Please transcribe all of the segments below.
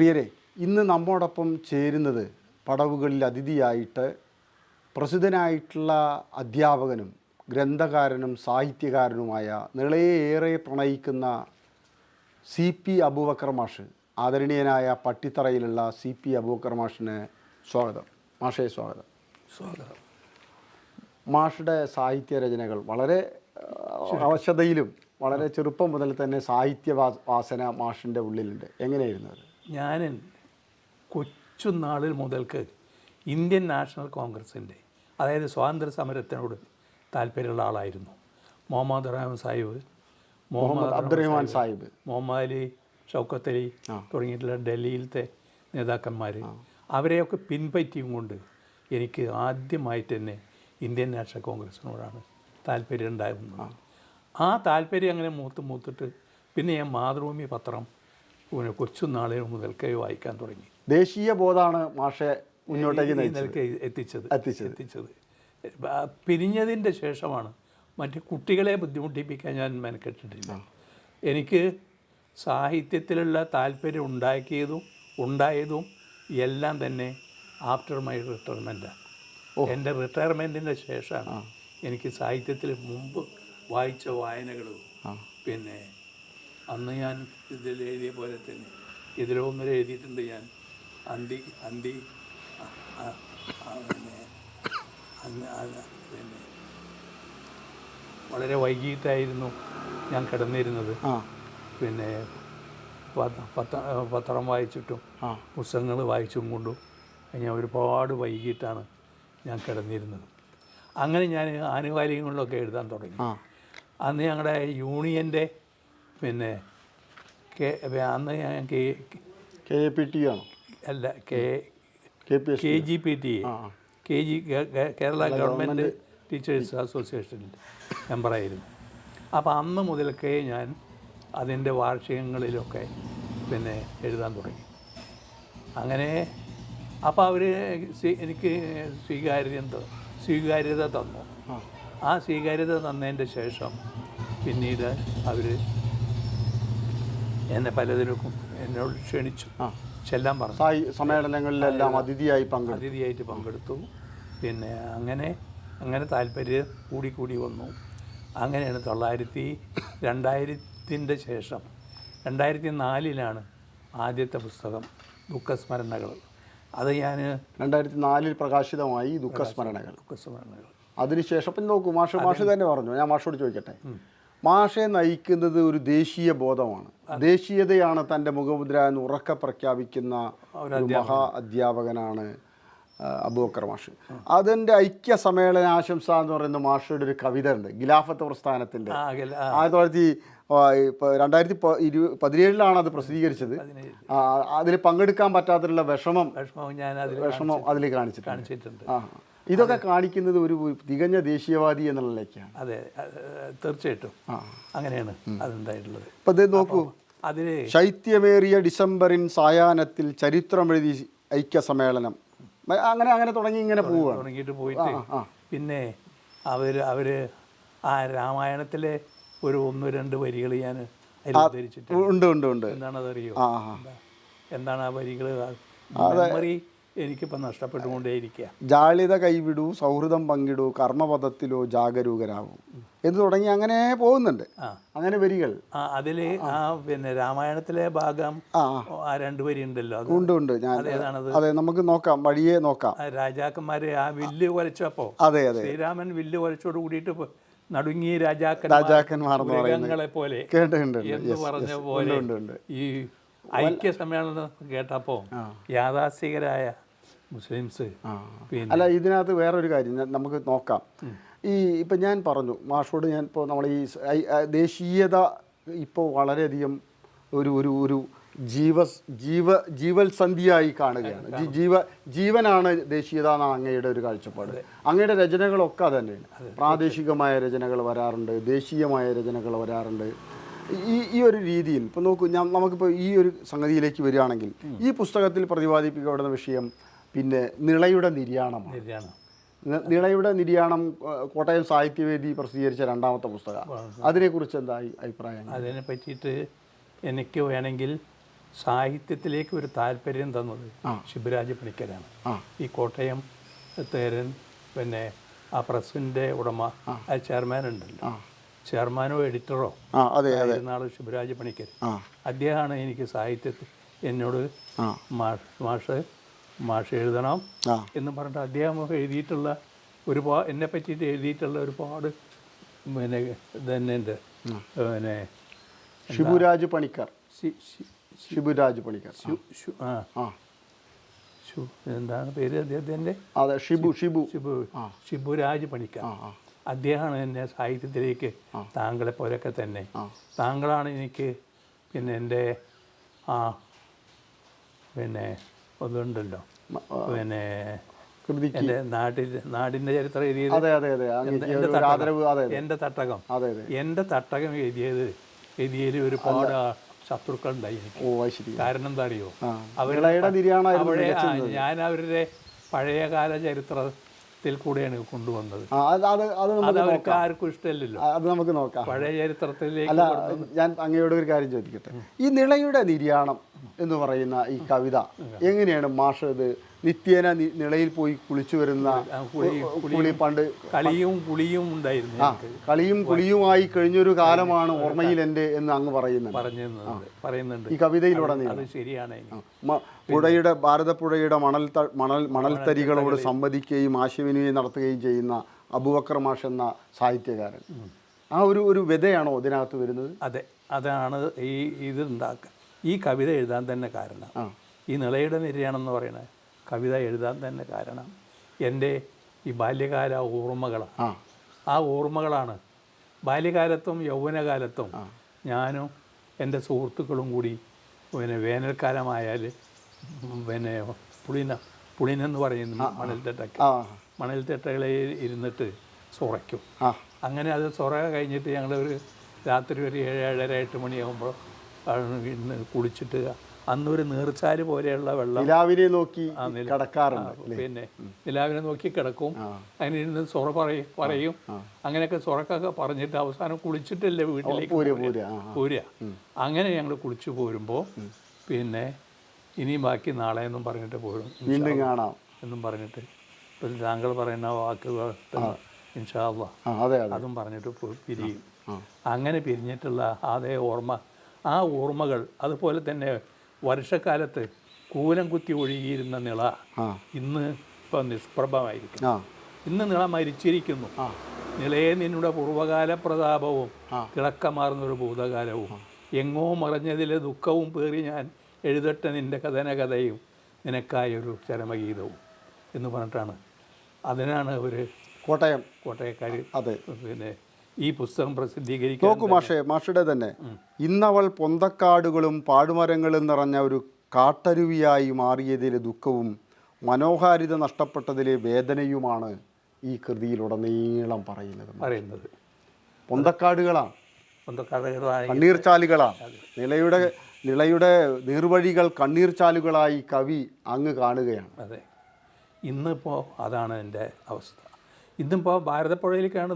പ്രിയരെ ഇന്ന് നമ്മോടൊപ്പം ചേരുന്നത് പടവുകളിൽ അതിഥിയായിട്ട് പ്രസിദ്ധനായിട്ടുള്ള അധ്യാപകനും ഗ്രന്ഥകാരനും സാഹിത്യകാരനുമായ നിളയേറെ പ്രണയിക്കുന്ന സി പി അബൂബക്കർ മാഷ് ആദരണീയനായ പട്ടിത്തറയിലുള്ള സി പി അബൂബക്കർ മാഷിന് സ്വാഗതം. മാഷേ സ്വാഗതം. സ്വാഗതം. മാഷുടെ സാഹിത്യ രചനകൾ വളരെ അവശതയിലും വളരെ ചെറുപ്പം മുതൽ തന്നെ സാഹിത്യ വാസന മാഷിന്റെ ഉള്ളിലുണ്ട്. എങ്ങനെയായിരുന്നു അത്? ഞാൻ കൊച്ചുനാളിൽ മുതൽക്ക് ഇന്ത്യൻ നാഷണൽ കോൺഗ്രസിന്റെ അതായത് സ്വാതന്ത്ര്യ സമരത്തിനോട് താല്പര്യമുള്ള ആളായിരുന്നു. മുഹമ്മദ് റഹ്മാൻ സാഹിബ് മുഹമ്മദ് അബ്ദുറഹ്മാൻ സാഹിബ് മുഹമ്മദ് അലി ഷൗക്കത്ത് അലി തുടങ്ങിയിട്ടുള്ള ഡൽഹിയിലത്തെ നേതാക്കന്മാർ അവരെയൊക്കെ പിൻപറ്റിയും കൊണ്ട് എനിക്ക് ആദ്യമായിട്ട് തന്നെ ഇന്ത്യൻ നാഷണൽ കോൺഗ്രസിനോടാണ് താല്പര്യം ഉണ്ടായിരുന്നത്. ആ താല്പര്യം അങ്ങനെ മൂത്ത് മൂത്തിട്ട് പിന്നെ ഞാൻ മാതൃഭൂമി പത്രം പിന്നെ കൊച്ചുനാളിൽ മുതൽക്കേ വായിക്കാൻ തുടങ്ങി. ദേശീയ ബോധമാണ് മാഷെ മുന്നോട്ടേക്ക് എത്തിച്ചത്. എത്തിച്ചത്. പിരിഞ്ഞതിന്റെ ശേഷമാണ് മറ്റ് കുട്ടികളെ ബുദ്ധിമുട്ടിപ്പിക്കാൻ ഞാൻ മെനക്കെട്ടിട്ടില്ല. എനിക്ക് സാഹിത്യത്തിലുള്ള താല്പര്യം ഉണ്ടാക്കിയതും ഉണ്ടായതും എല്ലാം തന്നെ ആഫ്റ്റർ മൈ റിട്ടയർമെന്റാണ് എന്റെ റിട്ടയർമെന്റിന്റെ ശേഷമാണ് എനിക്ക് സാഹിത്യത്തിൽ മുമ്പ് വായിച്ച വായനകളും പിന്നെ അന്ന് ഞാൻ ഇതിൽ എഴുതിയ പോലെ തന്നെ. ഇതിലോ ഒന്നും എഴുതിയിട്ടുണ്ട് ഞാൻ. അന്തി അന്തി പിന്നെ പിന്നെ. വളരെ വൈകിട്ടായിരുന്നു ഞാൻ കിടന്നിരുന്നത്. പിന്നെ പത്ത പത്ര- വായിച്ചിട്ടും പുസ്തകങ്ങൾ വായിച്ചും കൊണ്ടും ഞാൻ ഒരുപാട് വൈകിട്ടാണ് ഞാൻ കിടന്നിരുന്നത്. അങ്ങനെ ഞാൻ ആനുകാലികങ്ങളിലൊക്കെ എഴുതാൻ തുടങ്ങി. അന്ന് ഞങ്ങളുടെ യൂണിയന്റെ പിന്നെ കെ അന്ന് ഞാൻ K K A P T ആണോ? അല്ല K K G P T. K G Kerala government teachers അസോസിയേഷനിൽ മെമ്പറായിരുന്നു. അപ്പോൾ അന്ന് മുതൽക്കേ ഞാൻ അതിന്റെ വാർഷികങ്ങളിലൊക്കെ പിന്നെ എഴുതാൻ തുടങ്ങി. അങ്ങനെ അപ്പോൾ അവർ എനിക്ക് സ്വീകാര്യത സ്വീകാര്യത തന്നു. ആ. സ്വീകാര്യത തന്നതിന്റെ ശേഷം പിന്നീട് അവർ എന്നെ പലതിനും എന്നോട് ക്ഷണിച്ചു. ചെല്ലാൻ പറഞ്ഞു. സായി സമ്മേളനങ്ങളിലെല്ലാം അതിഥിയായി പങ്കെടുത്തു. അതിഥിയായിട്ട് പങ്കെടുത്തു. പിന്നെ അങ്ങനെ അങ്ങനെ താല്പര്യം കൂടിക്കൂടി കൂടി വന്നു. അങ്ങനെയാണ് തൊള്ളായിരത്തി രണ്ടായിരത്തിന്റെ ശേഷം രണ്ടായിരത്തി നാലിലാണ് ആദ്യത്തെ പുസ്തകം ദുഃഖസ്മരണകൾ. അത് ഞാൻ രണ്ടായിരത്തി നാലിൽ പ്രകാശിതമായി ദുഃഖസ്മരണകൾ. ദുഃഖസ്മരണകൾ. അതിനുശേഷം പിന്നെ നോക്കൂ മാഷ് മാഷ് തന്നെ പറഞ്ഞു. ഞാൻ മാഷോട് ചോദിക്കട്ടെ? മാഷെ നയിക്കുന്നത് ഒരു ദേശീയ ബോധമാണ്. ദേശീയതയാണ് തന്റെ മുഖമുദ്ര എന്ന് ഉറക്ക പ്രഖ്യാപിക്കുന്ന ഒരു മഹാ അധ്യാപകനാണ് അബൂബക്കർ മാഷ്. അതിന്റെ ഐക്യ സമ്മേളന ആശംസ എന്ന് പറയുന്ന മാഷയുടെ ഒരു കവിത ഉണ്ട് ഗിലാഫത്ത് പ്രസ്ഥാനത്തിന്റെ. ആയിരത്തി തൊള്ളായിരത്തി രണ്ടായിരത്തി ഇരു പതിനേഴിലാണ് അത് പ്രസിദ്ധീകരിച്ചത്. അതിൽ പങ്കെടുക്കാൻ പറ്റാത്തുള്ള വിഷമം വിഷമം ഞാൻ അതിൽ കാണിച്ചിട്ടുണ്ട്. കാണിച്ചിട്ടുണ്ട്. ആ. ഇതൊക്കെ കാണിക്കുന്നത് ഒരു തികഞ്ഞ ദേശീയവാദി എന്നുള്ളതിലേക്കാണ് അതെ അത് തീർച്ചയായിട്ടും. അങ്ങനെയാണ് അതുണ്ടായിട്ടുള്ളത്. ഇപ്പം ഇത് നോക്കൂ. അതിന് ശൈത്യമേറിയ ഡിസംബറിൻ സായാഹ്നത്തിൽ ചരിത്രമെഴുതി ഐക്യ സമ്മേളനം. അങ്ങനെ അങ്ങനെ തുടങ്ങി ഇങ്ങനെ പോവുക തുടങ്ങിയിട്ട് പോയിട്ട് പിന്നെ അവർ അവർ ആ രാമായണത്തിലെ ഒരു ഒന്ന് രണ്ട് വരികൾ ഞാൻ ഉണ്ട് ഉണ്ട് ഉണ്ട്. എന്താണ് അതറിയോ എന്താണ് ആ വരികൾ മെമ്മറി എനിക്കിപ്പോൾ നഷ്ടപ്പെട്ടുകൊണ്ടേയിരിക്കുക ജാളിത കൈവിടൂ സൗഹൃദം പങ്കിടൂ കർമ്മപഥത്തിലോ ജാഗരൂകരാകും എന്ന് തുടങ്ങി അങ്ങനെ പോകുന്നുണ്ട്. അങ്ങനെ വരികൾ. അതിൽ ആ പിന്നെ രാമായണത്തിലെ ഭാഗം ആ രണ്ട് വരി ഉണ്ടല്ലോ ഉണ്ട് ഉണ്ട്. അതെ നമുക്ക് നോക്കാം വഴിയെ നോക്കാം. രാജാക്കന്മാരെ ആ വില്ല് കുലച്ചപ്പോ അതെ അതെ. ശ്രീരാമൻ വില്ല് കുലച്ചോട് കൂടിയിട്ട് നടുങ്ങി നടുങ്ങിയ രാജാക്കന്മാർ രാജാക്കന്മാർ പോലെ കേട്ടിട്ടുണ്ട് എന്ന് പറഞ്ഞ പോലെ ഈ ഐക്യ സമ്മേളനം കേട്ടപ്പോ യാഥാസ്ഥികരായ മുസ്ലിംസ് അല്ല ഇതിനകത്ത് വേറൊരു കാര്യം നമുക്ക് നോക്കാം. ഈ ഇപ്പം ഞാൻ പറഞ്ഞു മാഷോട് ഞാൻ ഇപ്പോൾ നമ്മൾ ഈ ദേശീയത ഇപ്പോൾ വളരെയധികം ഒരു ഒരു ഒരു ജീവ ജീവ ജീവൽസന്ധിയായി കാണുകയാണ്. ജീവ ജീവനാണ് ദേശീയത എന്നാണ് അങ്ങയുടെ ഒരു കാഴ്ചപ്പാട്. അങ്ങയുടെ രചനകളൊക്കെ അത് തന്നെയാണ് പ്രാദേശികമായ രചനകൾ വരാറുണ്ട് ദേശീയമായ രചനകൾ വരാറുണ്ട്. ഈ ഈ ഒരു രീതിയിൽ ഇപ്പോൾ നോക്കൂ ഞാൻ നമുക്കിപ്പോൾ ഈ ഒരു സംഗതിയിലേക്ക് വരികയാണെങ്കിൽ ഈ പുസ്തകത്തിൽ പ്രതിപാദിപ്പിക്കപ്പെടുന്ന വിഷയം പിന്നെ നിളയുടെ നിര്യാണമാണ്. നിര്യാണം. നിളയുടെ നിര്യാണം കോട്ടയം സാഹിത്യവേദി പ്രസിദ്ധീകരിച്ച രണ്ടാമത്തെ പുസ്തകം അതിനെക്കുറിച്ച് എന്താ അഭിപ്രായം അതിനെ പറ്റിയിട്ട് എനിക്ക് വേണമെങ്കിൽ സാഹിത്യത്തിലേക്ക് ഒരു താല്പര്യം തന്നത്. ശിവരാജ് പണിക്കരാണ്. ഈ കോട്ടയം തേരൻ പിന്നെ ആ പ്രസിന്റെ ഉടമ ചെയർമാൻ ഉണ്ടല്ലോ. ചെയർമാനോ എഡിറ്ററോ അതെ അതെ. ആയിരുന്നാൾ ശിവരാജ് പണിക്കർ അദ്ദേഹമാണ് എനിക്ക് സാഹിത്യത്തിൽ എന്നോട് മാഷ് മാഷ് എഴുതണം എന്ന് പറഞ്ഞിട്ട് അദ്ദേഹം എഴുതിയിട്ടുള്ള ഒരുപാട് എന്നെ പറ്റിയിട്ട് എഴുതിയിട്ടുള്ള ഒരുപാട് പിന്നെ തന്നെ ഉണ്ട് പിന്നെ ഷിബുരാജ് പണിക്കർ. ശി- ശി- പണിക്കർ. ആ. എന്താണ് പേര് അദ്ദേഹത്തിന്റെ? അതെ ഷിബു ഷിബു. ഷിബുരാജ് ആ. പണിക്കർ. അദ്ദേഹമാണ് എന്നെ സാഹിത്യത്തിലേക്ക് താങ്കളെ പോലൊക്കെ തന്നെ. താങ്കളാണ് എനിക്ക് പിന്നെ എന്റെ ആ പിന്നെ ഒന്നുണ്ടല്ലോ പിന്നെ എന്റെ നാട്ടിൽ നാടിന്റെ ചരിത്രം എഴുതിയത് എന്റെ തട്ടകം. എന്റെ തട്ടകം. എഴുതിയത് എഴുതിയതിൽ ഒരുപാട് ശത്രുക്കൾ ഉണ്ടായി എനിക്ക്. കാരണം എന്താ അറിയോ? ആ. അവർ വിളയുടെ നിര്യാണമായിരുന്നു അവിടെ ആ, മികച്ചത്. ഞാൻ അവരുടെ പഴയകാല ചരിത്രത്തിൽ കൂടെയാണ് കൊണ്ടുവന്നത്. അത് അവർക്ക് ആർക്കും ഇഷ്ടമല്ലല്ലോ. അത് നമുക്ക് നോക്കാം. പഴയ ചരിത്രത്തിലേക്ക് അല്ല ഞാൻ അങ്ങയോട് ഒരു കാര്യം ചോദിക്കട്ടെ? ഈ നിളയുടെ നിര്യാണം എന്ന് പറയുന്ന ഈ കവിത എങ്ങനെയാണ് മാഷ് ഇത് നിത്യേന നിലയിൽ നിളയിൽ പോയി കുളിച്ചു വരുന്ന കുളി പണ്ട് കളിയും കുളിയും ഉണ്ടായിരുന്നു കളിയും കുളിയുമായി കഴിഞ്ഞൊരു കാലമാണ് ഓർമ്മയിൽ എന്റെ എന്ന് അങ്ങ് പറയുന്നുണ്ട്. പറയുന്നുണ്ട് ഈ കവിതയിലൂടെ ശരിയാണ് പുഴയുടെ ഭാരതപ്പുഴയുടെ മണൽ മണൽ മണൽത്തരികളോട് സംവദിക്കുകയും ആശയവിനിമയം നടത്തുകയും ചെയ്യുന്ന അബുബക്കർ മാഷ് എന്ന സാഹിത്യകാരൻ. ആ ഒരു ഒരു വ്യതയാണോ ഇതിനകത്ത് വരുന്നത്? അതെ അതാണ് ഈ ഇത് ഉണ്ടാക്കുക ഈ കവിത എഴുതാൻ തന്നെ കാരണം. ഈ നിളയുടെ നിര്യാണം എന്ന് പറയുന്നത് കവിത എഴുതാൻ തന്നെ കാരണം എന്റെ ഈ ബാല്യകാല ഓർമ്മകളാണ് ആ. ഓർമ്മകളാണ്. ബാല്യകാലത്തും യൗവനകാലത്തും ഞാനും എന്റെ സുഹൃത്തുക്കളും കൂടി പിന്നെ വേനൽക്കാലമായാൽ പിന്നെ പുളിന പുളിനെന്ന് പറയുന്ന മണൽത്തിട്ട മണൽത്തിട്ടകളിൽ ഇരുന്നിട്ട് സുറയ്ക്കും. അങ്ങനെ അത് സുറ കഴിഞ്ഞിട്ട് ഞങ്ങൾ ഒരു രാത്രി ഒരു ഏഴ് ഏഴര എട്ട് മണിയാകുമ്പോൾ ഇന്ന് കുളിച്ചിട്ട് അന്നൊരു നീർച്ചാൽ പോലെയുള്ള വെള്ളം നിലാവിനെ നോക്കി കിടക്കാറുണ്ട് പിന്നെ നിലാവിനെ നോക്കി കിടക്കും. ഇരുന്ന് സൊറ പറയും പറയും. അങ്ങനെയൊക്കെ സൊറക്കൊക്കെ പറഞ്ഞിട്ട് അവസാനം കുളിച്ചിട്ടല്ലേ വീട്ടിലേക്ക് പൂര പോരുക. അങ്ങനെ ഞങ്ങൾ കുളിച്ചു പോരുമ്പോൾ പിന്നെ ഇനിയും ബാക്കി നാളെ എന്നും പറഞ്ഞിട്ട് പോരും. വീണ്ടും കാണാം. എന്നും പറഞ്ഞിട്ട്. ഇപ്പം താങ്കൾ പറയുന്ന വാക്കുകൾ ഇൻഷാല്ല അതും പറഞ്ഞിട്ട് പിരിയും. അങ്ങനെ പിരിഞ്ഞിട്ടുള്ള അതേ ഓർമ്മ. ആ ഓർമ്മകൾ അതുപോലെ തന്നെ വർഷക്കാലത്ത് കൂലം കുത്തി ഒഴുകിയിരുന്ന നിള ഇന്ന് ഇപ്പം നിഷ്പ്രഭമായിരിക്കും ഇന്ന് നിള മരിച്ചിരിക്കുന്നു. നിളയെ നിന്നുടെ പൂർവകാല പ്രതാപവും. തിളക്കമാർന്നൊരു ഭൂതകാലവും. എങ്ങോ മറഞ്ഞതിലെ ദുഃഖവും പേറി ഞാൻ എഴുതട്ടെ നിന്റെ കഥനകഥയും നിനക്കായ ഒരു ചരമഗീതവും എന്ന് പറഞ്ഞിട്ടാണ്. അതിനാണ് ഒരു കോട്ടയം. കോട്ടയക്കാർ അതെ. പിന്നെ ഈ പുസ്തകം പ്രസിദ്ധീകരിക്കും നോക്കൂ മാഷേ മാഷയുടെ തന്നെ. ഇന്നവൾ പൊന്തക്കാടുകളും പാടുമരങ്ങളും നിറഞ്ഞ ഒരു കാട്ടരുവിയായി മാറിയതിലെ ദുഃഖവും മനോഹാരിത നഷ്ടപ്പെട്ടതിലെ വേദനയുമാണ് ഈ കൃതിയിലുടനീളം പറയുന്നത് പറയുന്നത്. പൊന്തക്കാടുകളാണ്. സ്വന്തക്കാരുകളായി കണ്ണീർച്ചാലുകളാണ്. നിലയുടെ നിളയുടെ നീർവഴികൾ കണ്ണീർച്ചാലുകളായി കവി അങ്ങ് കാണുകയാണ്. അതെ. ഇന്നിപ്പോൾ അതാണ് എന്റെ അവസ്ഥ. ഇന്നിപ്പോൾ ഭാരതപ്പുഴയിലേക്കാണ്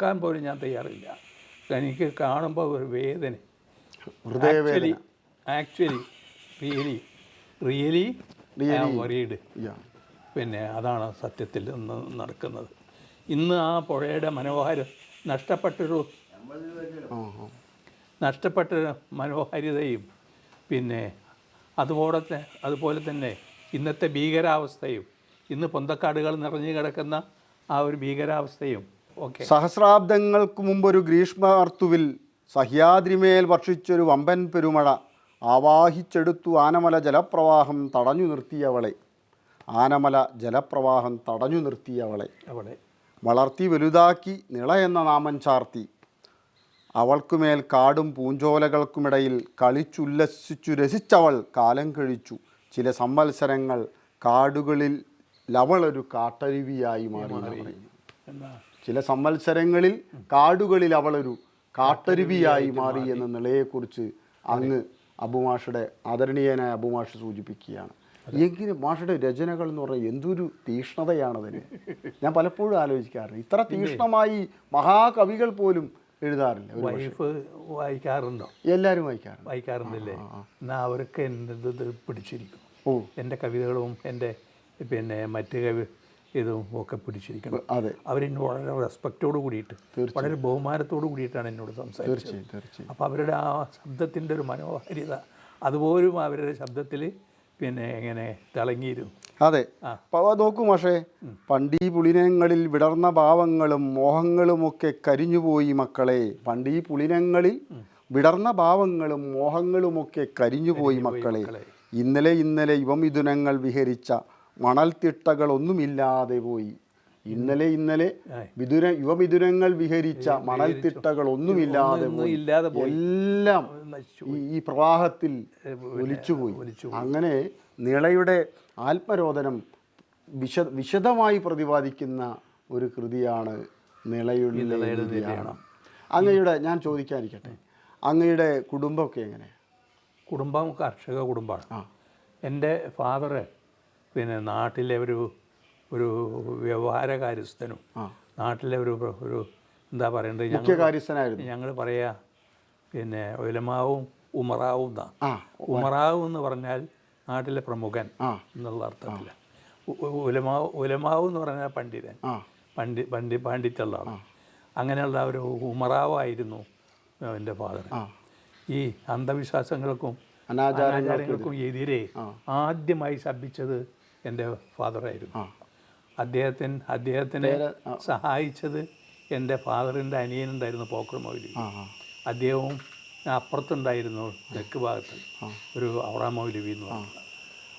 നോക്കാൻ പോലും ഞാൻ തയ്യാറില്ല. എനിക്ക് കാണുമ്പോൾ ഒരു വേദന. Actually actually really really worried. പിന്നെ അതാണ് സത്യത്തിൽ ഇന്ന് നടക്കുന്നത്. ഇന്ന് ആ പുഴയുടെ മനോഹാരം നഷ്ടപ്പെട്ടൊരു. നഷ്ടപ്പെട്ട മനോഹാരിതയും പിന്നെ അതുപോലെ അതുപോലെ തന്നെ ഇന്നത്തെ ഭീകരാവസ്ഥയും ഇന്ന് പൊന്തക്കാടുകൾ നിറഞ്ഞു കിടക്കുന്ന ആ ഒരു ഭീകരാവസ്ഥയും സഹസ്രാബ്ദങ്ങൾക്ക് മുമ്പൊരു ഗ്രീഷ്മർത്തുവിൽ സഹ്യാദ്രിമേൽ വർഷിച്ചൊരു വമ്പൻ പെരുമഴ ആവാഹിച്ചെടുത്തു ആനമല ജലപ്രവാഹം തടഞ്ഞു നിർത്തിയവളെ. ആനമല ജലപ്രവാഹം തടഞ്ഞു നിർത്തിയവളെ. അവളെ. വളർത്തി വലുതാക്കി നിള എന്ന നാമം ചാർത്തി. അവൾക്കുമേൽ കാടും പൂഞ്ചോലകൾക്കുമിടയിൽ കളിച്ചുല്ലസിച്ചു രസിച്ചവൾ കാലം കഴിച്ചു. ചില സംവത്സരങ്ങൾ കാടുകളിൽ ലവളൊരു കാട്ടരുവിയായി മാറി. എന്ന്? ചില സംവത്സരങ്ങളിൽ കാടുകളിൽ അവളൊരു കാട്ടരുവിയായി മാറി എന്ന നിലയെക്കുറിച്ച് അങ്ങ് അബുമാഷയുടെ ആദരണീയനായ അബുമാഷ് സൂചിപ്പിക്കുകയാണ്. എങ്കിലും മാഷയുടെ രചനകൾ എന്ന് പറഞ്ഞാൽ എന്തൊരു തീഷ്ണതയാണതിന് ഞാൻ പലപ്പോഴും ആലോചിക്കാറുണ്ട്. ഇത്ര തീഷ്ണമായി മഹാകവികൾ പോലും എഴുതാറില്ല വൈഫ് വായിക്കാറുണ്ടോ? എല്ലാവരും വായിക്കാറുണ്ട്. വായിക്കാറുണ്ടല്ലേ? എന്നാൽ അവർക്ക് എന്റെ പിടിച്ചിരിക്കും. ഓ. എന്റെ കവിതകളും എന്റെ പിന്നെ മറ്റ് കവി ഇതും ഒക്കെ പിടിച്ചിരിക്കണം. അതെ. അവരെന്നോട് വളരെ റെസ്പെക്റ്റോട് കൂടിയിട്ട് വളരെ ബഹുമാനത്തോട് കൂടിയിട്ടാണ് എന്നോട് സംസാരിച്ചത്. അപ്പോൾ അവരുടെ ആ ശബ്ദത്തിന്റെ ഒരു മനോഹാരിത അതുപോലും അവരുടെ ശബ്ദത്തിൽ പിന്നെ എങ്ങനെ തിളങ്ങിയിരുന്നു. അതെ. അപ്പോൾ നോക്കൂ പക്ഷേ പണ്ടീ പുളിനങ്ങളിൽ വിടർന്ന ഭാവങ്ങളും മോഹങ്ങളുമൊക്കെ കരിഞ്ഞുപോയി മക്കളെ. പണ്ടീ പുളിനങ്ങളിൽ വിടർന്ന ഭാവങ്ങളും മോഹങ്ങളുമൊക്കെ കരിഞ്ഞുപോയി മക്കളെ. ഇന്നലെ ഇന്നലെ യുവമിഥുനങ്ങൾ വിഹരിച്ച മണൽത്തിട്ടകളൊന്നുമില്ലാതെ പോയി. ഇന്നലെ ഇന്നലെ വിദുര യുവവിദുരങ്ങൾ വിഹരിച്ച മണൽത്തിട്ടകൾ ഒന്നുമില്ലാതെ എല്ലാം ഈ പ്രവാഹത്തിൽ ഒലിച്ചുപോയി അങ്ങനെ നിളയുടെ ആത്മരോധനം വിശ വിശദമായി പ്രതിപാദിക്കുന്ന ഒരു കൃതിയാണ് നിളയുടെ അങ്ങയുടെ ഞാൻ ചോദിക്കാനിരിക്കട്ടെ. അങ്ങയുടെ കുടുംബമൊക്കെ എങ്ങനെ കുടുംബം കർഷക കുടുംബമാണ്. എന്റെ ഫാദർ പിന്നെ നാട്ടിലെ ഒരു ഒരു വ്യവഹാര കാര്യസ്ഥനും നാട്ടിലെ ഒരു ഒരു എന്താ പറയണ്ടത്? ഞങ്ങൾ ഞങ്ങൾ പറയാ പിന്നെ ഒലമാവും ഉമറാവും എന്നാ ഉമറാവും എന്ന് പറഞ്ഞാൽ നാട്ടിലെ പ്രമുഖൻ എന്നുള്ള അർത്ഥത്തിൽ. ഉലമാവ് ഉലമാവ് എന്ന് പറഞ്ഞാൽ പണ്ഡിതൻ. പണ്ഡി പണ്ഡി പാണ്ഡിറ്റുള്ളതാണ്. അങ്ങനെയുള്ള ഒരു ഉമറാവായിരുന്നു എന്റെ ഫാദർ. ഈ അന്ധവിശ്വാസങ്ങൾക്കും അനാചാരങ്ങൾ അനാചാരങ്ങൾക്കും എതിരെ. ആദ്യമായി ശബ്ദിച്ചത് എന്റെ ഫാദറായിരുന്നു ആയിരുന്നു. അദ്ദേഹത്തിന് അദ്ദേഹത്തിനെ സഹായിച്ചത് എന്റെ ഫാദറിന്റെ അനിയനുണ്ടായിരുന്നു പോക്കർ മൗലി അദ്ദേഹവും അപ്പുറത്തുണ്ടായിരുന്നു തെക്ക് ഭാഗത്ത് ഒരു ഔറ മൗലവി എന്ന് പറഞ്ഞത്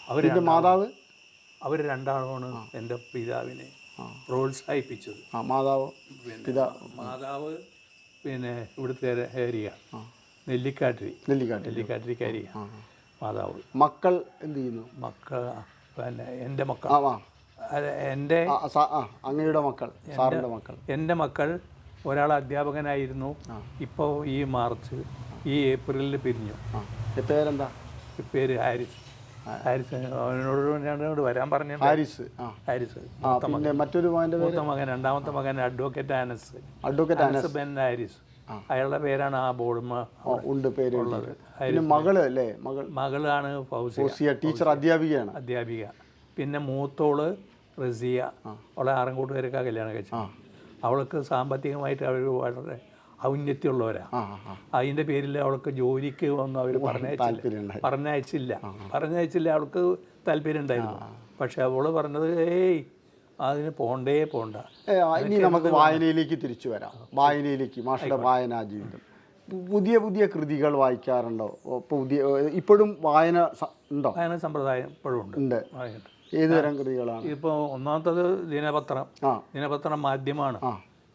അവർ മാതാവ്? അവർ രണ്ടാളുമാണ് എന്റെ പിതാവിനെ പ്രോത്സാഹിപ്പിച്ചത് മാതാവ് മാതാവ് പിന്നെ ഇവിടുത്തെ ഏരിയ. നെല്ലിക്കാട്ടിരി. നെല്ലിക്കാട്ടിരി. നെല്ലിക്കാട്ടിരിക്കരിയ മാതാവ്. മക്കൾ എന്ത് ചെയ്യുന്നു? മക്കൾ പിന്നെ എന്റെ മക്കൾ. എന്റെ അങ്ങയുടെ മക്കൾ സാറിന്റെ മക്കൾ. എന്റെ മക്കൾ ഒരാൾ അധ്യാപകനായിരുന്നു. ഇപ്പോൾ ഈ മാർച്ച് ഈ ഏപ്രിലിൽ പിരിഞ്ഞു. പേരെന്താ? പേര് ഹാരിസ്. ഹാരിസ് അവനോട് വരാൻ പറഞ്ഞു ഹാരിസ് ഹാരിസ് മറ്റൊരു മകൻ രണ്ടാമത്തെ മകൻ അഡ്വക്കേറ്റ് ആനസ്. അഡ്വക്കേറ്റ് ആനസ്. ബെൻ ഹാരിസ്. അയാളുടെ പേരാണ് ആ ബോർഡുമ ഉണ്ട് പേര് എഴുതിയത്. പിന്നെ മകൾ അല്ലേ? മകൾ മകളാണ് ഫൗസിയ. ടീച്ചർ അധ്യാപികയാണ്. അധ്യാപിക. പിന്നെ മൂത്തോൾ റസിയ. അവളെ ആറൻകൂട്ടുകാരൊക്കെ കല്യാണം കഴിച്ചു. അവൾക്ക് സാമ്പത്തികമായിട്ട് അവർ വളരെ ഔന്നത്യമുള്ളവരാ. അതിന്റെ പേരിൽ അവൾക്ക് ജോലിക്ക് വന്ന് അവർ പറഞ്ഞയച്ചില്ല. പറഞ്ഞയച്ചില്ല. പറഞ്ഞയച്ചില്ല. അവൾക്ക് താല്പര്യം ഉണ്ടായിരുന്നു. പക്ഷെ അവൾ പറഞ്ഞത് ഏയ് അതിന് പോണ്ടേ പോണ്ട. ഇനി നമുക്ക് വായനയിലേക്ക് തിരിച്ചു വരാം. വായനയിലേക്ക് മാഷയുടെ വായനാ ജീവിതം. പുതിയ പുതിയ കൃതികൾ വായിക്കാറുണ്ടോ? പുതിയ ഇപ്പോഴും വായന ഉണ്ടോ? വായന സമ്പ്രദായം ഇപ്പോഴും ഉണ്ട്. ഏത് തരം കൃതികളാണ്? ഇപ്പോൾ ഒന്നാമത്തത് ദിനപത്രം. ദിനപത്രം മാധ്യമമാണ്.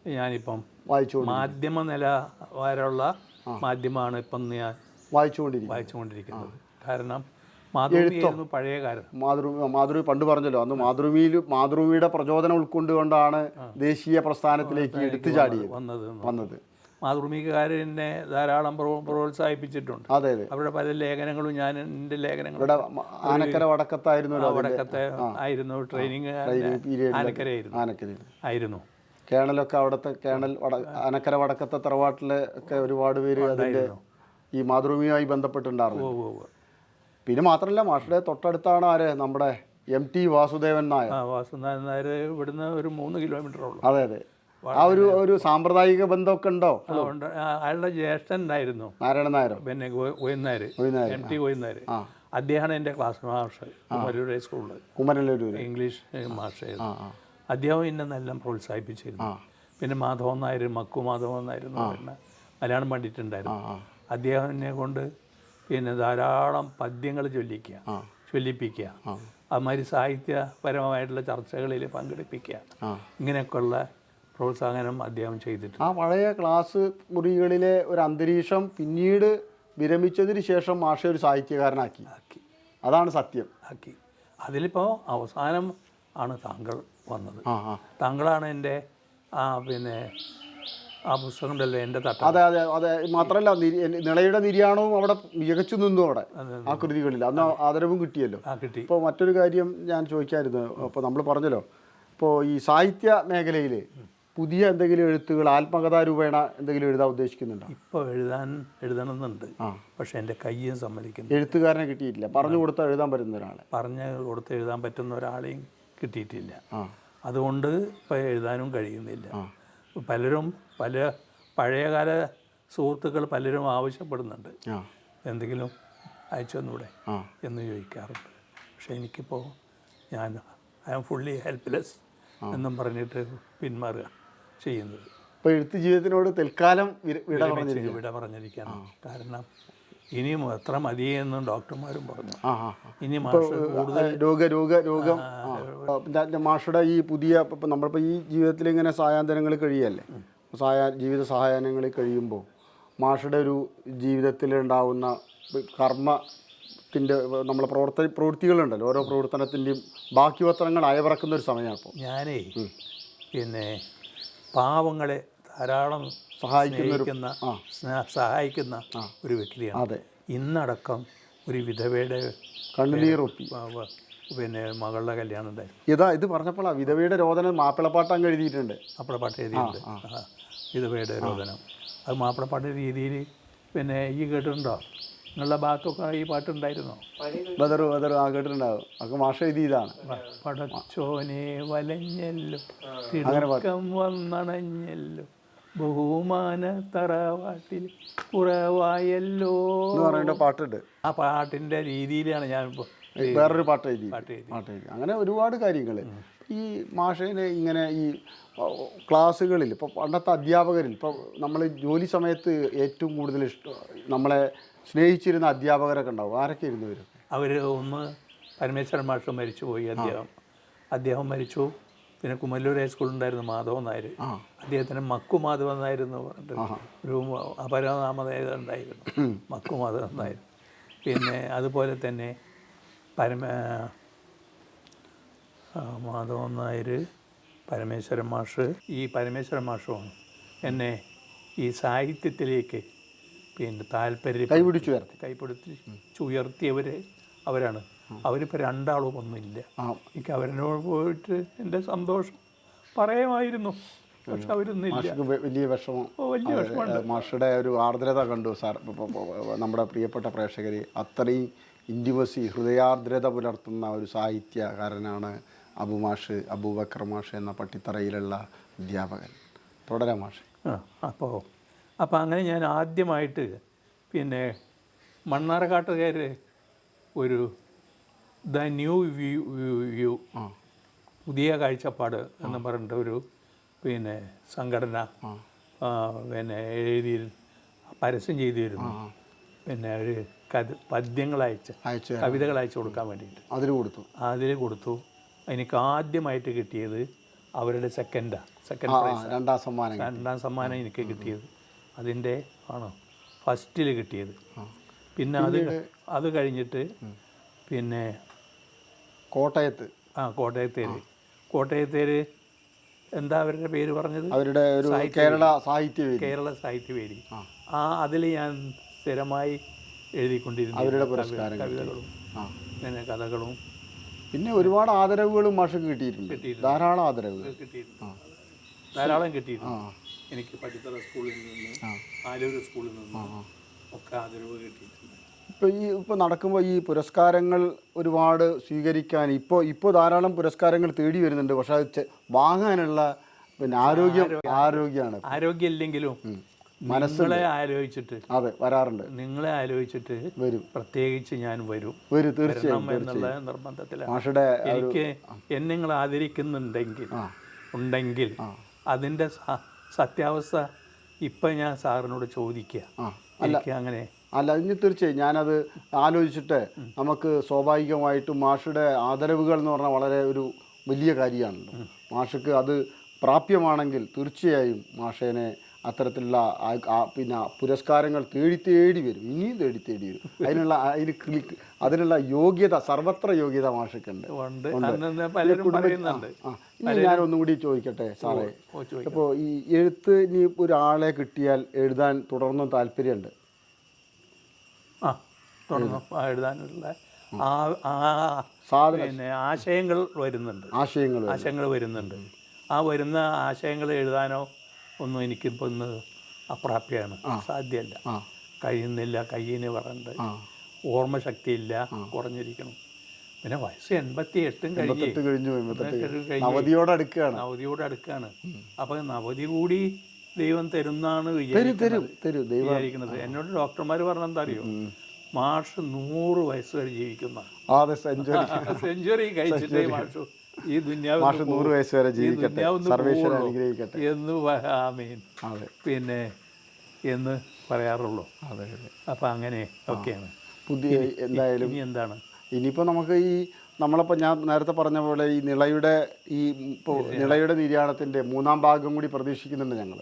ഞാനിപ്പം വായിച്ചു മാധ്യമ നില വരെയുള്ള മാധ്യമമാണ് ഇപ്പം ഞാൻ വായിച്ചുകൊണ്ടിരിക്കും വായിച്ചുകൊണ്ടിരിക്കുന്നത്. കാരണം മാതൃഭൂമിയായിരുന്നു പഴയ കാലം മാതൃഭൂമി മാതൃഭൂമി പണ്ട് പറഞ്ഞല്ലോ. അന്ന് മാതൃഭൂമിയിൽ മാതൃഭൂമിയുടെ പ്രചോദനം ഉൾക്കൊണ്ടുകൊണ്ടാണ് ദേശീയ പ്രസ്ഥാനത്തിലേക്ക് എടുത്തു ചാടിയത്. വന്നത്. വന്നത് മാതൃഭൂമിക്കാരനെ ധാരാളം പ്രോത്സാഹിപ്പിച്ചിട്ടുണ്ട്. അതെ അതെ. അവരുടെ പല ലേഖനങ്ങളും ഞാൻ എന്റെ ലേഖനങ്ങൾ ഇവിടെ ആനക്കര വടക്കത്തായിരുന്നു വടക്കത്തെ ആയിരുന്നു ട്രെയിനിങ് പീരീഡ് ആനക്കരയായിരുന്നു. ആനക്കരയിൽ. ആയിരുന്നു. കേണലൊക്കെ അവിടുത്തെ കേണൽ ആനക്കര വടക്കത്തെ തറവാട്ടിലെ ഒക്കെ ഒരുപാട് പേര് അതിന്റെ ഈ മാതൃഭൂമിയുമായി ബന്ധപ്പെട്ടിട്ടുണ്ടായിരുന്നു. ഓ. പിന്നെ മാത്രമല്ല മാഷയുടെ തൊട്ടടുത്താണ് ആര്? നമ്മുടെ എം ടി വാസുദേവൻ നായർ. വാസുദേവൻ നായർ ഇവിടുന്ന് ഒരു മൂന്ന് കിലോമീറ്റർ ഉള്ളു. അതെ അതെ. ആ ഒരു ഒരു സാമ്പ്രദായിക ബന്ധമൊക്കെ ഉണ്ടോ? അയാളുടെ ജ്യേഷ്ഠൻ ഉണ്ടായിരുന്നു നാരായണ നായരോ? പിന്നെ ഗോവിന്ദനായർ. എം ടി ഗോയന്നാര് ആ. അദ്ദേഹമാണ് എന്റെ ക്ലാസ് മാഷ്. മരൂരെ സ്കൂളിൽ കുമരല്ലൂര്. ഇംഗ്ലീഷ് മാഷായിരുന്നു ആ അദ്ദേഹം എന്നെ നല്ല പ്രോത്സാഹിപ്പിച്ചിരുന്നു. പിന്നെ മാധവൻ നായർ മക്കു മാധവൻ നായർ എന്ന് പറയുന്ന മലയാളം പണ്ഡിറ്റുണ്ടായിരുന്നു ആ. അദ്ദേഹം എന്നെ കൊണ്ട് പിന്നെ ധാരാളം പദ്യങ്ങൾ ചൊല്ലിക്കുക ചൊല്ലിപ്പിക്കുക. അതുമാതിരി സാഹിത്യപരമായിട്ടുള്ള ചർച്ചകളിൽ പങ്കെടുപ്പിക്കുക. ഇങ്ങനെയൊക്കെയുള്ള പ്രോത്സാഹനം അദ്ദേഹം ചെയ്തിട്ടുണ്ട്. ആ പഴയ ക്ലാസ് മുറികളിലെ ഒരു അന്തരീക്ഷം പിന്നീട് വിരമിച്ചതിന് ശേഷം മാഷ ഒരു സാഹിത്യകാരനാക്കി. ആക്കി. അതാണ് സത്യം. ആക്കി. അതിലിപ്പോൾ അവസാനം ആണ് താങ്കൾ വന്നത്. താങ്കളാണ് എന്റെ ആ പിന്നെ ആ പുസ്തകം ഉണ്ടല്ലോ എന്റെ തട്ട? അതെ അതെ അതെ. മാത്രമല്ല നിളയുടെ നിര്യാണവും അവിടെ മികച്ചു നിന്നു അവിടെ ആ കൃതികളിൽ. അന്ന് ആദരവും കിട്ടിയല്ലോ. കിട്ടി. ഇപ്പോൾ മറ്റൊരു കാര്യം ഞാൻ ചോദിക്കായിരുന്നു. അപ്പോൾ നമ്മൾ പറഞ്ഞല്ലോ ഇപ്പോൾ ഈ സാഹിത്യ മേഖലയിൽ പുതിയ എന്തെങ്കിലും എഴുത്തുകൾ ആത്മകഥാ രൂപേണ എന്തെങ്കിലും എഴുതാൻ ഉദ്ദേശിക്കുന്നുണ്ടോ? ഇപ്പോൾ എഴുതാൻ എഴുതണമെന്നുണ്ട്. പക്ഷേ പക്ഷെ എന്റെ കയ്യും സമ്മതിക്കുന്നു എഴുത്തുകാരനെ കിട്ടിയിട്ടില്ല. പറഞ്ഞു കൊടുത്താൽ എഴുതാൻ പറ്റുന്ന ഒരാളെ. പറഞ്ഞു കൊടുത്ത് എഴുതാൻ പറ്റുന്ന ഒരാളെയും കിട്ടിയിട്ടില്ല. അതുകൊണ്ട് ഇപ്പോൾ എഴുതാനും കഴിയുന്നില്ല. പലരും പല പഴയകാല സുഹൃത്തുക്കൾ പലരും ആവശ്യപ്പെടുന്നുണ്ട്. എന്തെങ്കിലും അയച്ചു തന്നൂടെ എന്ന് ചോദിക്കാറുണ്ട്. പക്ഷേ എനിക്കിപ്പോൾ ഞാൻ ഐ ആം ഫുള്ളി ഹെൽപ്ലെസ് എന്നും പറഞ്ഞിട്ട് പിന്മാറുക ചെയ്യുന്നത്. ഇപ്പോൾ എഴുത്ത് ജീവിതത്തിനോട് തൽക്കാലം വിട പറഞ്ഞിരിക്കും വിട പറഞ്ഞിരിക്കണം കാരണം ഇനിയും എത്ര മതിയെന്നും ഡോക്ടർമാരും പറഞ്ഞു. ഇനി മാഷ് ആ, രോഗ രോഗ രോഗം മാഷയുടെ ഈ പുതിയ നമ്മളിപ്പോൾ ഈ ജീവിതത്തിൽ ഇങ്ങനെ സായാന്തരങ്ങൾ കഴിയല്ലേ? സായാ ജീവിത സഹായങ്ങളിൽ കഴിയുമ്പോൾ മാഷയുടെ ഒരു ജീവിതത്തിലുണ്ടാവുന്ന കർമ്മത്തിന്റെ നമ്മളെ പ്രവർത്ത പ്രവൃത്തികളുണ്ടല്ലോ. ഓരോ പ്രവർത്തനത്തിന്റെയും ബാക്കി പത്രങ്ങൾ അയവിറക്കുന്ന ഒരു സമയമാണ് ഇപ്പോൾ. ഞാനേ പിന്നെ പാവങ്ങളെ ധാരാളം സഹായിക്കുന്ന സഹായിക്കുന്ന ഒരു വ്യക്തിയാണ്. അതെ. ഇന്നടക്കം ഒരു വിധവയുടെ വ- പിന്നെ മകളുടെ കല്യാണം ഉണ്ടായിരുന്നു. ഇതാ ഇത് പറഞ്ഞപ്പോഴാണ് വിധവയുടെ രോദനം മാപ്പിളപ്പാട്ട് അങ്ങ് എഴുതിയിട്ടുണ്ട്. മാപ്പിളപ്പാട്ട് എഴുതിയിട്ടുണ്ട്. വിധവയുടെ രോദനം. അത് മാപ്പിളപ്പാട്ട് രീതിയിൽ പിന്നെ ഈ കേട്ടിട്ടുണ്ടോ? നിങ്ങളുടെ ഭാഗത്തൊക്കെ ഈ പാട്ടുണ്ടായിരുന്നോ ബദർ ബദർ ആ കേട്ടിട്ടുണ്ടാവും. അതൊക്കെ മാഷ എഴുതിയതാണ്. പടച്ചോനെ വലഞ്ഞല്ലോ തിടക്കം വന്നണഞ്ഞല്ലോ ബഹുമാന തറവാട്ടിൽ കുറവായല്ലോ. എന്ന് പറയേണ്ട പാട്ടുണ്ട്. ആ പാട്ടിന്റെ രീതിയിലാണ് ഞാൻ ഇപ്പോൾ വേറൊരു പാട്ട് എഴുതി. പാട്ട് എഴുതി. അങ്ങനെ ഒരുപാട് കാര്യങ്ങൾ ഈ മാഷേനെ ഇങ്ങനെ ഈ ക്ലാസ്സുകളിൽ ഇപ്പോൾ പണ്ടത്തെ അധ്യാപകരിൽ ഇപ്പോൾ നമ്മൾ ജോലി സമയത്ത് ഏറ്റവും കൂടുതൽ ഇഷ്ടം നമ്മളെ സ്നേഹിച്ചിരുന്ന അധ്യാപകരൊക്കെ ഉണ്ടാവും. ആരൊക്കെ ഇരുന്നു വരും അവർ ഒന്ന് പരമേശ്വരൻ മാഷ് മരിച്ചുപോയി. അദ്ദേഹം അദ്ദേഹം മരിച്ചു. പിന്നെ കുമല്ലൂർ ഹൈസ്കൂളിൽ ഉണ്ടായിരുന്നു മാധവൻ നായർ. അദ്ദേഹത്തിന് മക്കു മാധവൻ നായർ എന്ന് പറഞ്ഞിട്ട് ഒരു അപരനാമതായത് ഉണ്ടായിരുന്നു. മക്കു മാധവൻ നായർ. പിന്നെ അതുപോലെ തന്നെ പരമ മാധവൻ നായർ പരമേശ്വരൻ മാഷ് ഈ പരമേശ്വരൻ മാഷുമാണ് എന്നെ ഈ സാഹിത്യത്തിലേക്ക് പിന്നെ താല്പര്യം കൈപിടിച്ചു കൈപിടിച്ച് ഉയർത്തിയവർ അവരാണ്. അവരിപ്പോൾ രണ്ടാളും ഒന്നുമില്ല എനിക്ക് അവരോട് പോയിട്ട് എന്റെ സന്തോഷം പറയുമായിരുന്നു. പക്ഷെ അവരൊന്നുമില്ല. വലിയ വിഷമം. വലിയ വിഷമമുണ്ട്. മാഷയുടെ ഒരു ആർദ്രത കണ്ടു സാർ. നമ്മുടെ പ്രിയപ്പെട്ട പ്രേക്ഷകർ അത്രയും ഇന്റിമസി ഹൃദയാർദ്രത പുലർത്തുന്ന ഒരു സാഹിത്യകാരനാണ് അബുമാഷ് അബൂബക്കർ മാഷ് എന്ന പട്ടിത്തറയിലുള്ള അധ്യാപകൻ. തുടരാം മാഷ്. ആ അപ്പോൾ അപ്പോൾ അങ്ങനെ ഞാൻ ആദ്യമായിട്ട് പിന്നെ മണ്ണാർക്കാട്ടുകാർ ഒരു ദ ന്യൂ വ്യൂ വ്യൂ പുതിയ കാഴ്ചപ്പാട് എന്ന് പറഞ്ഞിട്ട് ഒരു പിന്നെ സംഘടന പിന്നെ എഴുതി പരസ്യം ചെയ്തു തരുന്നു പിന്നെ ഒരു കഥ പദ്യങ്ങൾ അയച്ച് അയച്ചു കവിതകൾ അയച്ചു കൊടുക്കാൻ വേണ്ടിയിട്ട്. അതിന് കൊടുത്തു. അതിൽ കൊടുത്തു. എനിക്ക് ആദ്യമായിട്ട് കിട്ടിയത് അവരുടെ സെക്കൻഡാ സെക്കൻഡ് പ്രൈസ് രണ്ടാം സമ്മാനം രണ്ടാം സമ്മാനം എനിക്ക് കിട്ടിയത്. അതിന്റെ ആണോ? ഫസ്റ്റിൽ കിട്ടിയത്. പിന്നെ അത് അത് കഴിഞ്ഞിട്ട് പിന്നെ കോട്ടയത്ത്. ആ കോട്ടയത്തേര്. കോട്ടയത്തേര് എന്താ അവരുടെ പേര് പറഞ്ഞത്? അവരുടെ ഒരു കേരള സാഹിത്യവേദി. കേരള സാഹിത്യവേദി. ആ. അതിൽ ഞാൻ സ്ഥിരമായി എഴുതിക്കൊണ്ടിരുന്നു അവരുടെ പുരസ്കാരം കവിതകളും കഥകളും പിന്നെ ഒരുപാട് ആദരവുകളും മാഷക്ക് കിട്ടിയിട്ടുണ്ട്. ധാരാളം ആദരവുകൾ. കിട്ടിയിട്ടുണ്ട്. ധാരാളം കിട്ടിയിട്ടുണ്ട്. എനിക്ക് പഠിത്തറ സ്കൂളിൽ നിന്ന്. ആലൂർ സ്കൂളിൽ നിന്ന് ഒക്കെ ആദരവ് കിട്ടിയിട്ടുണ്ട്. ഇപ്പോൾ ഈ ഇപ്പോൾ നടക്കുമ്പോൾ ഈ പുരസ്കാരങ്ങൾ ഒരുപാട് സ്വീകരിക്കാൻ ഇപ്പോൾ ഇപ്പോൾ ധാരാളം പുരസ്കാരങ്ങൾ തേടി വരുന്നുണ്ട്. പക്ഷെ അത് വാങ്ങാനുള്ള പിന്നെ ആരോഗ്യം ആരോഗ്യമാണ്. ആരോഗ്യമില്ലെങ്കിലും നിങ്ങളെ ആലോചിച്ചിട്ട് അതെ വരാറുണ്ട്. നിങ്ങളെ ആലോചിച്ചിട്ട് വരും. പ്രത്യേകിച്ച് ഞാൻ വരും. വരും തീർച്ചയായും എന്നുള്ള നിർബന്ധത്തിലാണ്. മാഷയുടെ എനിക്ക് എന്നെ നിങ്ങൾ ആദരിക്കുന്നുണ്ടെങ്കിൽ ഉണ്ടെങ്കിൽ അതിന്റെ സത്യാവസ്ഥ ഇപ്പം ഞാൻ സാറിനോട് ചോദിക്കുക. എനിക്ക് അങ്ങനെ അല്ല ഇനി തീർച്ചയായും ഞാനത് ആലോചിച്ചിട്ട് നമുക്ക് സ്വാഭാവികമായിട്ടും മാഷയുടെ ആദരവുകൾ എന്ന് പറഞ്ഞാൽ വളരെ ഒരു വലിയ കാര്യമാണല്ലോ. മാഷക്ക് അത് പ്രാപ്യമാണെങ്കിൽ തീർച്ചയായും മാഷേനെ അത്തരത്തിലുള്ള പിന്നെ പുരസ്കാരങ്ങൾ തേടി തേടി വരും ഇനിയും തേടി തേടി വരും. അതിനുള്ള അതിന് ക്ലിക്ക് അതിനുള്ള യോഗ്യത സർവത്ര യോഗ്യത മാഷക്കുണ്ട് ഞാൻ ഒന്നും കൂടി ചോദിക്കട്ടെ സാറേ. അപ്പോൾ ഈ എഴുത്ത് ഇനി ഒരാളെ കിട്ടിയാൽ എഴുതാൻ തുടർന്നും താല്പര്യമുണ്ട്? ആ തുടർന്ന് എഴുതാനുള്ള പിന്നെ ആശയങ്ങൾ വരുന്നുണ്ട്. ആശയങ്ങൾ ആശയങ്ങൾ വരുന്നുണ്ട്. ആ വരുന്ന ആശയങ്ങൾ എഴുതാനോ ഒന്നും എനിക്കിപ്പോൾ ഇന്ന് അപ്രാപ്യമാണ് സാധ്യമല്ല കഴിയുന്നില്ല കയ്യിന് ഓർമ്മ ആ. ഓർമ്മശക്തിയില്ല കുറഞ്ഞിരിക്കണം. പിന്നെ വയസ്സ് എൺപത്തി എട്ടും കഴിഞ്ഞ് നവതിയോട് അടുക്കുകയാണ്. നവതിയോട് അടുക്കാണ് അപ്പോൾ നവതി കൂടി ദൈവം തരുന്നാണ് തരും വിചാരിക്കുന്നത്. എന്നോട് ഡോക്ടർമാർ പറഞ്ഞെന്താ അറിയോ മാഷ് നൂറ് വയസ്സ് വരെ ജീവിക്കുന്ന. സെഞ്ചുറി. കഴിച്ചിട്ടേ മാഷു ഈ ദുന്യാവ് നൂറ് വയസ്സ് വരെ ജീവിക്കട്ടെ. സർവേശ്വരൻ അനുഗ്രഹിക്കട്ടെ. എന്ന് ആമീൻ. അതെ. പിന്നെ എന്ന് പറയാറുള്ളൂ. അതെ അതെ. അപ്പം അങ്ങനെ ഒക്കെയാണ്. പുതിയ എന്തായാലും ഇനി എന്താണ്? ഇനിയിപ്പോൾ നമുക്ക് ഈ നമ്മളിപ്പോൾ ഞാൻ നേരത്തെ പറഞ്ഞ പോലെ ഈ നിളയുടെ ഈ നിളയുടെ. നിര്യാണത്തിന്റെ മൂന്നാം ഭാഗം കൂടി പ്രതീക്ഷിക്കുന്നുണ്ട് ഞങ്ങൾ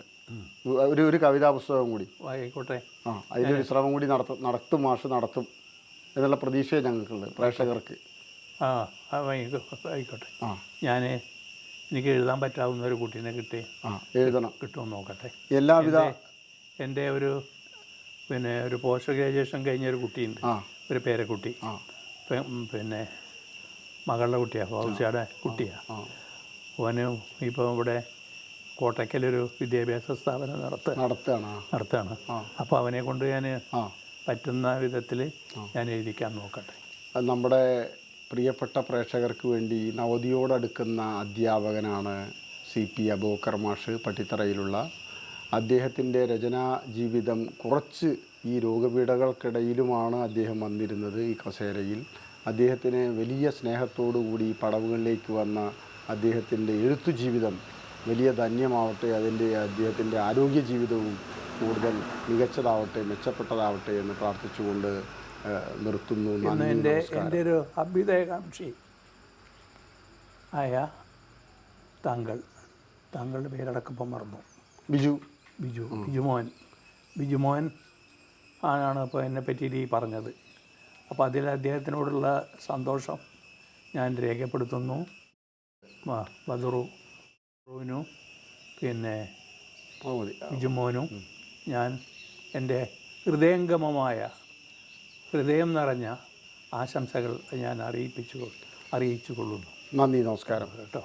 ഒരു ഒരു കവിതാ പുസ്തകം കൂടി. ആയിക്കോട്ടെ. ആ അതിന്റെ ശ്രമം കൂടി നടത്തും നടത്തും മാഷ് നടത്തും എന്നുള്ള പ്രതീക്ഷയെ ഞങ്ങൾക്കുണ്ട് പ്രേക്ഷകർക്ക്. ആ ആ, ആയിക്കോ- ആയിക്കോട്ടെ. ആ. ഞാൻ എനിക്ക് എഴുതാൻ പറ്റാവുന്ന ഒരു കുട്ടീനെ കിട്ടി. ആ എഴുതണം. കിട്ടുമെന്ന് നോക്കട്ടെ. എല്ലാവിധ എന്റെ ഒരു പിന്നെ ഒരു പോസ്റ്റ് ഗ്രാജുവേഷൻ കഴിഞ്ഞ ഒരു കുട്ടിയുണ്ട്. ആ. ഒരു പേരക്കുട്ടി. പിന്നെ മകളുടെ കുട്ടിയാണ് ഫൗസിയുടെ കുട്ടിയാണ് ഓന് അവന് ഇപ്പോൾ ഇവിടെ കോട്ടയ്ക്കലൊരു വിദ്യാഭ്യാസ സ്ഥാപനം നടത്തുക നടത്തുകയാണ് നടത്തുകയാണ്. അപ്പോൾ അവനെ കൊണ്ട് ഞാൻ പറ്റുന്ന വിധത്തിൽ ഞാൻ എഴുതിക്കാൻ നോക്കട്ടെ. നമ്മുടെ പ്രിയപ്പെട്ട പ്രേക്ഷകർക്ക് വേണ്ടി നവതിയോടടുക്കുന്ന അധ്യാപകനാണ് സി പി അബൂക്കർ മാഷ് പട്ടിത്തറയിലുള്ള. അദ്ദേഹത്തിന്റെ രചനാ ജീവിതം കുറച്ച് ഈ രോഗപീഠകൾക്കിടയിലുമാണ് അദ്ദേഹം വന്നിരുന്നത് ഈ കസേരയിൽ. അദ്ദേഹത്തിന് വലിയ സ്നേഹത്തോടു കൂടി പടവുകളിലേക്ക് വന്ന അദ്ദേഹത്തിന്റെ എഴുത്തു ജീവിതം വലിയ ധന്യമാവട്ടെ അതിന്റെ അദ്ദേഹത്തിന്റെ ആരോഗ്യ ജീവിതവും കൂടുതൽ മികച്ചതാവട്ടെ മെച്ചപ്പെട്ടതാവട്ടെ എന്ന് പ്രാർത്ഥിച്ചുകൊണ്ട് നിർത്തുന്നു. എന്റെ. എന്റെ ഒരു അഭ്യുദയകാംക്ഷി ആയ താങ്കൾ താങ്കളുടെ പേരടക്കപ്പം മറന്നു. ബിജു. ബിജു ബിജുമോഹൻ ബിജുമോഹൻ ആണ് ഇപ്പോൾ എന്നെ പറ്റിയിട്ട് ഈ പറഞ്ഞത്. അപ്പോൾ അതിൽ അദ്ദേഹത്തിനോടുള്ള സന്തോഷം ഞാൻ രേഖപ്പെടുത്തുന്നു. ബദറു ബദറുവിനും പിന്നെ ബിജുമോനും. ഞാൻ എന്റെ ഹൃദയംഗമമായ ഹൃദയം നിറഞ്ഞ ആശംസകൾ ഞാൻ അറിയിപ്പിച്ചു അറിയിച്ചു കൊള്ളുന്നു നന്ദി നമസ്കാരം. കേട്ടോ.